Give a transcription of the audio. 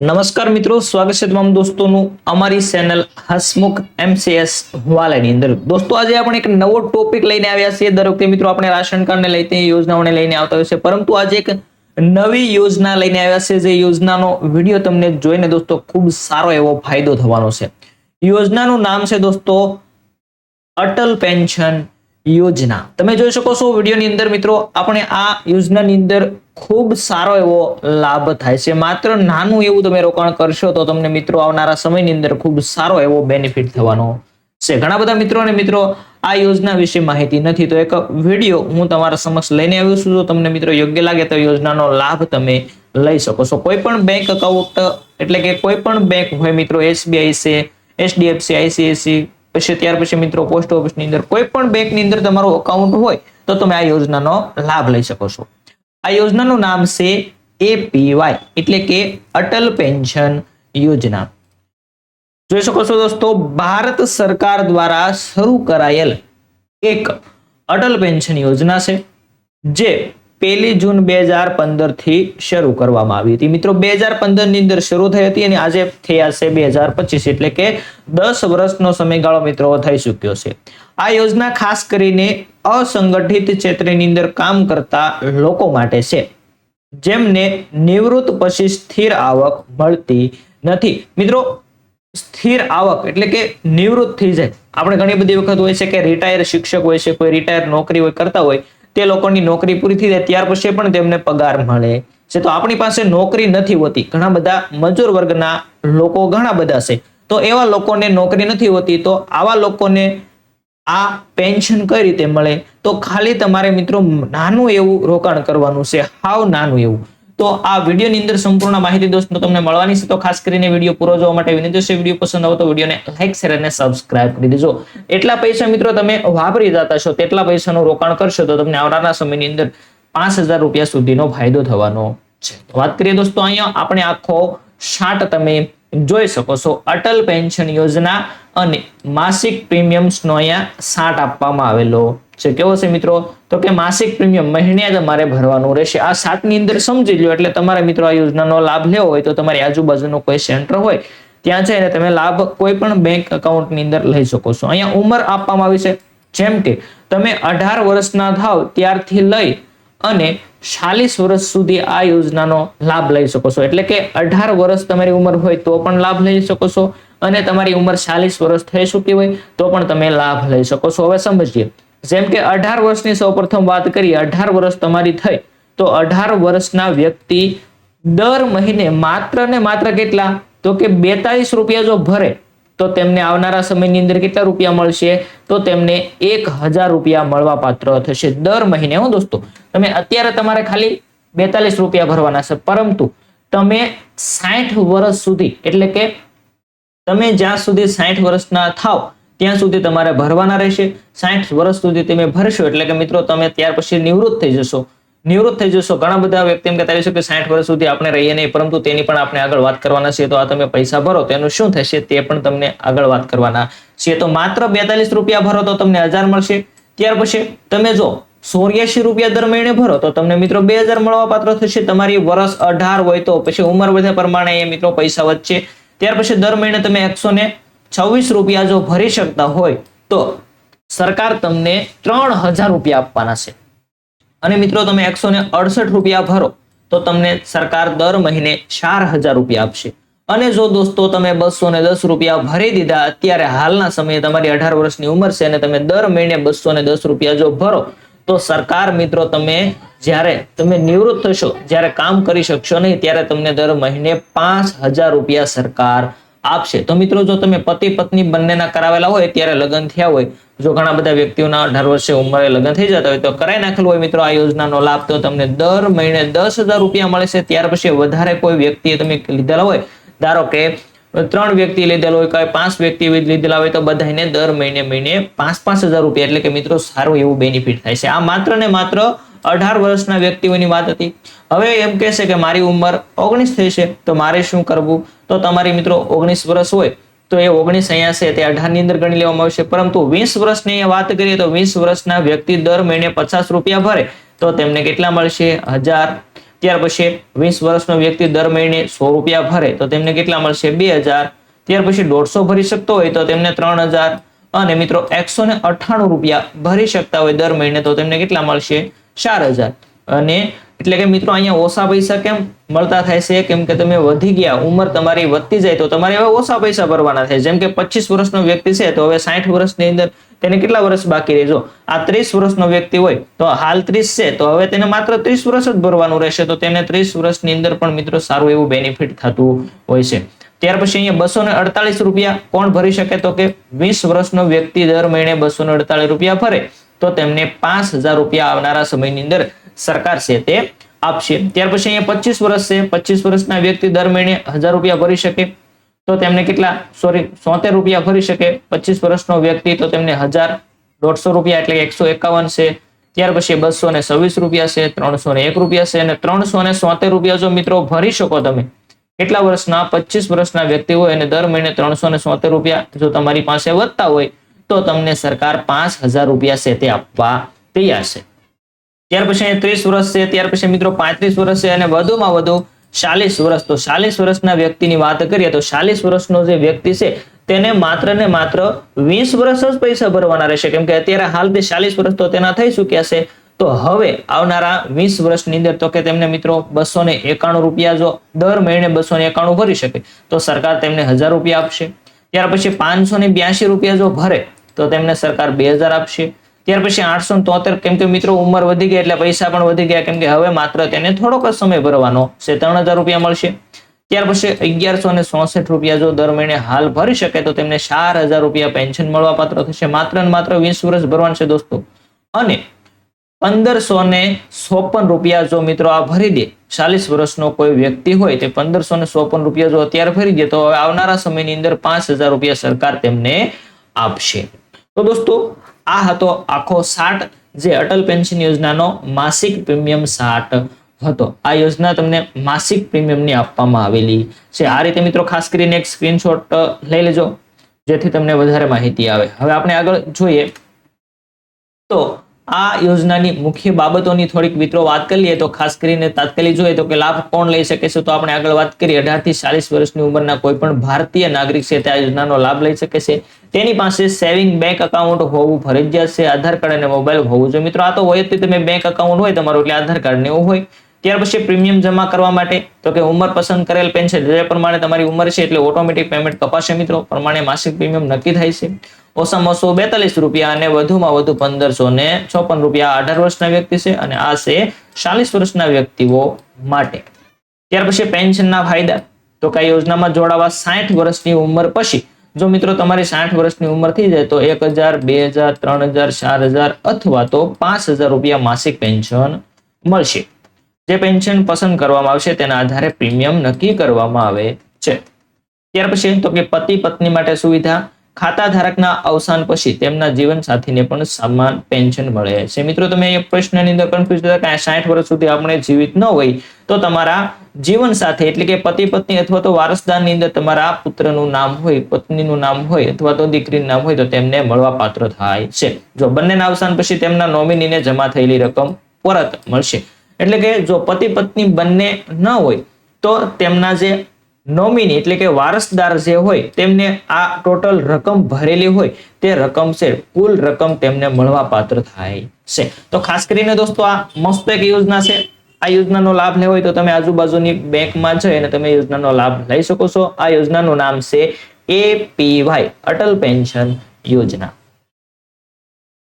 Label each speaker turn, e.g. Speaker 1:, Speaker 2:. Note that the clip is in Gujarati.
Speaker 1: નમસ્કાર મિત્રો, સ્વાગત છે તમામ દોસ્તોનું અમારી ચેનલ હસમુખ એમસીએસ વાલાની અંદર. દોસ્તો, આજે આપણે એક નવો ટોપિક લઈને આવ્યા છીએ. દર વખતે મિત્રો, આપણે રાશન કાર્ડને લઈને યોજનાઓને લઈને આવતા હોય છે. પરંતુ આજે એક નવી યોજના લઈને આવ્યા છે. જે યોજનાનો વીડિયો તમને જોઈને, દોસ્તો, ખૂબ સારો એવો ફાયદો થવાનો છે. યોજનાનું નામ છે, દોસ્તો, અટલ પેન્શન યોજના. તમે જોઈ શકો છો વિડીયોની અંદર મિત્રો, આપણે આ યોજનાની અંદર ખૂબ સારો એવો લાભ થાય છે. માત્ર નાનું એવું તમે રોકાણ કરશો તો તમને મિત્રો આવનારા સમયની અંદર ખૂબ સારો એવો બેનિફિટ થવાનો છે. ઘણા બધા મિત્રો અને મિત્રો, આ યોજના વિશે માહિતી નથી તો એક વીડિયો હું તમારા સમક્ષ લઈને આવ્યો છું. જો તમને મિત્રો યોગ્ય લાગે તો યોજનાનો લાભ તમે લઈ શકો છો. કોઈ પણ બેંક એકાઉન્ટ એટલે કે કોઈ પણ બેંક હોય મિત્રો એસબીઆઈ છે એચડીએફસી આઈસીઆઈસી પછી ત્યાર પછી મિત્રો પોસ્ટ ઓફિસની અંદર કોઈ પણ બેંકની અંદર તમારું અકાઉન્ટ હોય, તો તમે આ યોજનાનો લાભ લઈ શકો છો. આ યોજનાનું નામ છે એપીવાય એટલે કે અટલ પેન્શન યોજના. જોઈ શકો છો દોસ્તો, ભારત સરકાર દ્વારા શરૂ કરાયેલ એક અટલ પેન્શન યોજના છે, જે પહેલી જૂન બે હજાર પંદરથી શરૂ કરવામાં આવી હતી. મિત્રો, બે હજાર પંદરની અંદર શરૂ થઈ હતી અને આજે થયા છે બે હજાર પચીસ, એટલે કે દસ વર્ષનો સમયગાળો મિત્રો થઈ ચૂક્યો છે. આ યોજના ખાસ કરીને અસંગઠિત ક્ષેત્રની અંદર કામ કરતા લોકો માટે છે, જેમને નિવૃત્ત પછી સ્થિર આવક મળતી નથી. મિત્રો, સ્થિર આવક એટલે કે નિવૃત્ત થઈ જાય. આપણે ઘણી બધી વખત હોય છે કે રિટાયર શિક્ષક હોય છે, કોઈ રિટાયર નોકરી હોય, કરતા હોય તે લોકોની નોકરી પૂરી થઈ જાય ત્યાર પછી પણ તેમને પગાર મળે છે. તો આપણી પાસે નોકરી નથી હોતી. ઘણા બધા મજૂર વર્ગના લોકો ઘણા બધા છે. તો એવા લોકોને નોકરી નથી હોતી તો આવા લોકોને આ પેન્શન કઈ રીતે મળે? તો ખાલી તમારે મિત્રો નાનું એવું રોકાણ કરવાનું છે. હાવ નાનું એવું. તો આ વિડીયોની અંદર સંપૂર્ણ માહિતી દોસ્તો તમને મળવાની છે. તો ખાસ કરીને વીડિયો પૂરો જોવા માટે વિનંતી છે વીડિયો પસંદ આવે તો વિડીયોને લાઈક, શેર અને સબસ્ક્રાઇબ કરી દેજો. એટલા પૈસા મિત્રો તમે વાપરી જતા છો, તેટલા પૈસાનું રોકાણ કરશો તો તમને આવનારા સમયની અંદર પાંચ હજાર રૂપિયા સુધીનો ફાયદો થવાનો છે. વાત કરીએ દોસ્તો, અહીંયા આપણે આખો શાર્ટ તમે જોઈ શકો છો. અટલ પેન્શન યોજના અને માસિક પ્રીમિયમ્સનો અહીંયા સાટ આપવામાં આવેલો છે. કેવો છે મિત્રો? તો કે માસિક પ્રીમિયમ મહિને તમારે ભરવાનું રહેશે. આ સાતની અંદર સમજી લો એટલે તમારે મિત્રો આ યોજનાનો લાભ લેવો હોય તો તમારી આજુબાજુનો કોઈ સેન્ટર હોય, ત્યાં જઈને તમે લાભ કોઈ પણ બેંક એકાઉન્ટની અંદર લઈ શકો છો. અહીંયા ઉંમર આપવામાં આવી છે. જેમ કે તમે અઢાર વર્ષના થાવ ત્યારથી લઈ અને ચાલીસ વર્ષ સુધી આ યોજનાનો લાભ લઈ શકો છો. એટલે કે અઢાર વર્ષ તમારી ઉંમર હોય તો પણ લાભ લઈ શકો છો અને તમારી ઉંમર ચાલીસ વર્ષ થઈ ચૂકી હોય તો પણ તમે લાભ લઈ શકો છો. હવે સમજીએ. જેમ કે અઢાર વર્ષની સૌપ્રથમ વાત કરીએ, અઢાર વર્ષ તમારી થઈ, તો અઢાર વર્ષના વ્યક્તિ દર મહિને માત્ર ને માત્ર કેટલા? તો કે બેતાલીસ રૂપિયા જો ભરે, તો તેમને આવનારા સમયની અંદર કેટલા રૂપિયા મળશે? તો તેમને એક હજાર રૂપિયા મળવા પાત્ર થશે દર મહિને, હું દોસ્તો. તમે અત્યારે તમારે ખાલી બેતાલીસ રૂપિયા ભરવાના છે. પરંતુ તમે સાઠ વર્ષ સુધી, એટલે કે તમે જ્યાં સુધી સાઠ વર્ષના થાવ ત્યાં સુધી તમારે ભરવાના રહેશે. સાઠ વર્ષ સુધી તમે ભરશો, એટલે કે મિત્રો તમે ત્યાર પછી નિવૃત્ત થઈ જશો. નિવૃત્ત થઈ જશો. ઘણા બધા વ્યક્તિ એમ કહેતા છે કે સાઠ વર્ષ સુધી આપણે રહીએ નહીં, પરંતુ તેની પણ આપણે આગળ વાત કરવાના છીએ. તો આ તમે પૈસા ભરો તેનું શું થશે? તે પણ તમને આગળ વાત કરવાના છીએ. તો માત્ર બેતાલીસ રૂપિયા ભરો તો તમને હજાર મળશે. ત્યાર પછી તમે જો સોર્યાસી રૂપિયા દર મહિને ભરો તો તમને મિત્રો બે હજાર મળવા પાત્ર થશે. તમારી વર્ષ અઢાર હોય તો પછી ઉંમર વધે પ્રમાણે એ મિત્રો પૈસા વધશે. ત્યાર પછી દર મહિને તમે એકસો ને છવ્વીસ રૂપિયા જો ભરી શકતા હોય તો સરકાર તમને ત્રણ હજાર રૂપિયા આપવાના છે. અને મિત્રો તમે એકસો ને અડસઠ રૂપિયા ભરો તો તમને સરકાર દર મહિને ચાર હજાર રૂપિયા આપશે. અને જો દોસ્તો તમે બસો ને દસ રૂપિયા ભરી દીધા, અત્યારે હાલના સમયે તમારી અઢાર વર્ષની ઉંમર છે અને તમે દર મહિને બસો ને દસ રૂપિયા જો ભરો, તો સરકાર મિત્રો તમે જ્યારે તમે નિવૃત્ત થશો, જ્યારે કામ કરી શકશો નહીં, ત્યારે તમને દર મહિને પાંચ હજાર રૂપિયા સરકાર આપશે. તો મિત્રો, જો તમે પતિ પત્ની બંનેના કરાવેલા હોય, ત્યારે લગ્ન થયા હોય, જો ઘણા બધા વ્યક્તિઓના અઢાર વર્ષે ઉંમરે લગ્ન થઈ જતા હોય, તો કરાઈ નાખેલું હોય મિત્રો આ યોજનાનો લાભ તો તમને દર મહિને દસ હજાર રૂપિયા મળે છે ત્યાર પછી વધારે કોઈ વ્યક્તિએ તમે લીધેલા હોય, ધારો કે ત્રણ વ્યક્તિ લીધેલા હોય, કોઈ પાંચ વ્યક્તિ લીધેલા હોય, તો બધાને દર મહિને મહિને પાંચ પાંચ હજાર રૂપિયા. એટલે કે મિત્રો, સારું એવું બેનિફિટ થાય છે. આ માત્ર ને માત્ર અઢાર વર્ષના વ્યક્તિઓની વાત હતી. હવે એમ કહેશે કે મારી ઉંમર ઓગણીસ થઈ છે, તો મારે શું કરવું? તો તમારી મિત્રો ઓગણીસ વર્ષ હોય, તો એ ઓગણીસ અહીંયા છે, તે અઢારની અંદર ગણી લેવામાં આવશે. પરંતુ વીસ વર્ષની વાત કરીએ તો વીસ વર્ષના વ્યક્તિ દર મહિને પચાસ રૂપિયા ભરે, તો તેમને કેટલા મળશે? હજાર. ત્યાર પછી વીસ વર્ષનો વ્યક્તિ દર મહિને સો રૂપિયા ભરે, તો તેમને કેટલા મળશે? બે હજાર. ત્યાર પછી દોઢસો ભરી શકતો હોય, તો તેમને ત્રણ હજાર. અને મિત્રો એકસો ને અઠાણું રૂપિયા ભરી શકતા હોય દર મહિને, તો તેમને કેટલા મળશે? ચાર હજાર. અને એટલે કે મિત્રો અહીંયા ઓછા પૈસા કેમ મળતા થાય છે? કેમ કે તમે વધી ગયા, ઉંમર તમારી વધતી જાય, તો તમારે હવે ઓછા પૈસા ભરવાના થાય. જેમ કે પચીસ વર્ષનો વ્યક્તિ છે, તો હવે સાઠ વર્ષની અંદર તેને કેટલા વર્ષ બાકી રહેજો? આ ત્રીસ વર્ષનો વ્યક્તિ હોય, તો હાલ ત્રીસ છે, તો હવે તેને માત્ર ત્રીસ વર્ષ જ ભરવાનું રહેશે, તો તેને ત્રીસ વર્ષની અંદર પણ મિત્રો સારું એવું બેનિફિટ થતું હોય છે. ત્યાર પછી અહીંયા બસો ને અડતાલીસ રૂપિયા કોણ ભરી શકે? તો કે વીસ વર્ષનો વ્યક્તિ દર મહિને બસો ને અડતાલીસ રૂપિયા ભરે. તો તેમને પાંચ હજાર રૂપિયા આવનારા સમયની અંદર સરકાર છે તે આપશે. ત્યાર પછી અહીંયા પચીસ વર્ષ છે. પચીસ વર્ષના વ્યક્તિ દર મહિને હજાર રૂપિયા ભરી શકે. તો તેમને કેટલા? સોરી સોતેર રૂપિયા ભરી શકે. પચીસ વર્ષનો વ્યક્તિ તો તેમને હજાર દોઢસો રૂપિયા એટલે એકસો એકાવન છે. ત્યાર પછી બસો ને છવ્વીસ રૂપિયા છે, ત્રણસો ને એક રૂપિયા છે અને ત્રણસો ને સોતેર રૂપિયા જો મિત્રો ભરી શકો તમે, કેટલા વર્ષના? પચીસ વર્ષના વ્યક્તિ હોય અને દર મહિને ત્રણસો ને સોતેર રૂપિયા જો તમારી પાસે વધતા હોય તો તમને સરકાર પાંચ હજાર રૂપિયા છે તે આપવા તૈયાર છે. ત્યાર પછી ત્રીસ વર્ષ છે, ત્યાર પછી મિત્રો પાંત્રીસ વર્ષ છે અને વધુમાં વધુ ચાલીસ વર્ષ. તો ચાલીસ વર્ષના વ્યક્તિની વાત કરીએ તો ચાલીસ વર્ષનો જે વ્યક્તિ છે તેને માત્ર ને માત્ર વીસ વર્ષ જ પૈસા ભરવાના રહેશે. કેમ કે અત્યારે હાલથી ચાલીસ વર્ષ તો તેના થઈ ચૂક્યા છે. તો હવે આવનારા વીસ વર્ષની અંદર તો કે તેમને મિત્રો બસો ને એકાણું રૂપિયા જો દર મહિને બસો ને એકાણું ભરી શકે. તો સરકાર તેમને હજાર રૂપિયા આપશે. ત્યાર પછી પાંચસો ને બ્યાસી રૂપિયા જો ભરે તો તેમને સરકાર બે હજાર આપશે. ત્યાર પછી આઠસો તોતેર કેમ કે મિત્રો ઉંમર વધી ગઈ એટલે પૈસા પણ વધી ગયા, કેમ કે હવે માત્ર તેને થોડોક સમય ભરવાનો છે, ત્રણ હજાર રૂપિયા મળશે. ત્યાર પછી અગિયારસો ને ચોસઠ રૂપિયા જો દર મહિને હાલ ભરી શકે તો તેમને ચાર હજાર રૂપિયા પેન્શન મળવા પાત્ર થશે. માત્ર ને માત્ર વીસ વર્ષ ભરવાનું છે દોસ્તો. અને પંદરસો ને ચોપન રૂપિયા જો મિત્રો આ ભરી દે, ચાલીસ વર્ષનો કોઈ વ્યક્તિ હોય તે પંદરસો ને ચોપન રૂપિયા જો અત્યારે ભરી દે તો હવે આવનારા સમયની અંદર પાંચ હજાર રૂપિયા સરકાર તેમને આપશે. તો દોસ્તો, આ હતો આખો સાઠ જે અટલ પેન્શન યોજનાનો માસિક પ્રીમિયમ સાઠ હતો. આ યોજના તમને માસિક પ્રીમિયમની આપવામાં આવેલી છે. આ રીતે મિત્રો ખાસ કરીને એક સ્ક્રીનશોટ લઈ લેજો, જેથી તમને વધારે માહિતી આવે. હવે આપણે આગળ જોઈએ. તો આ યોજનાની મુખ્ય બાબતોની થોડીક મિત્રો વાત કરી લઈએ તો ખાસ કરીને તાત્કાલિક જોઈએ તો કે લાભ કોણ લઈ શકે છે તો આપણે આગળ વાત કરીએ. અઢારથી ચાલીસ વર્ષની ઉંમરના કોઈ પણ ભારતીય નાગરિક છે તે આ યોજનાનો લાભ લઈ શકે છે. તેની પાસે સેવિંગ બેંક અકાઉન્ટ હોવું ફરજિયાત છે, આધાર કાર્ડ અને મોબાઈલ હોવું જોઈએ. મિત્રો, આ તો હોય જ તમે બેંક અકાઉન્ટ હોય તમારું એટલે આધાર કાર્ડ ને એવું હોય. ત્યાર પછી પ્રીમિયમ જમા કરવા માટે તો કે ઉંમર પસંદ કરેલ પેન્શન જે પ્રમાણે તમારી ઉંમર છે એટલે ઓટોમેટિક પેમેન્ટ કપાશે મિત્રો. પ્રમાણે માસિક પ્રીમિયમ નક્કી થાય છે. ઓછામાં ઓછો બેતાલીસ રૂપિયા અને વધુમાં વધુ પંદરસો ને છપ્પન રૂપિયા અઢાર વર્ષના વ્યક્તિ છે અને આ છે ચાલીસ વર્ષના વ્યક્તિઓ માટે. ત્યાર પછી પેન્શનના ફાયદા. તો કઈ યોજનામાં જોડાવા સાઠ વર્ષની ઉંમર પછી, જો મિત્રો તમારી સાઠ વર્ષની ઉંમર થઈ જાય તો એક હજાર, બે હજાર, ત્રણ હજાર, ચાર હજાર અથવા તો પાંચ હજાર રૂપિયા માસિક પેન્શન મળશે. જે પેન્શન પસંદ કરવામાં આવશે તેના આધારે પ્રીમિયમ નક્કી કરવામાં આવે છે. ત્યાર પછી, તો કે પતિ પત્ની માટે સુવિધા. ખાતા ધારકના અવસાન પછી તેમના જીવન સાથીને પણ સમાન પેન્શન મળે છે. મિત્રો, તમે એ પ્રશ્નની અંદર કન્ફ્યુઝ થતા કે સાઠ વર્ષ સુધી આપણે જીવિત ન હોય તો તમારા જીવન સાથે એટલે કે પતિ પત્ની અથવા તો વારસદારની અંદર તમારા પુત્રનું નામ હોય, પત્નીનું નામ હોય અથવા તો દીકરીનું નામ હોય તો તેમને મળવા પાત્ર થાય છે. જો બંનેના અવસાન પછી તેમના નોમિનીને જમા થયેલી રકમ પરત મળશે. એટલે કે જો પતિ પત્ની બંને ન હોય તો તેમના જે નોમિની એટલે કે વારસદાર જે હોય તેમને આ ટોટલ રકમ ભરેલી હોય તે રકમ છે, કુલ રકમ તેમને મળવા પાત્ર થાય છે. તો ખાસ કરીને દોસ્તો આ મસ્ત એક યોજના છે. આ યોજનાનો લાભ લેવો હોય તો તમે આજુબાજુની બેંકમાં જઈ અને તમે યોજનાનો લાભ લઈ શકો છો. આ યોજનાનું નામ છે એપીવાય, અટલ પેન્શન યોજના.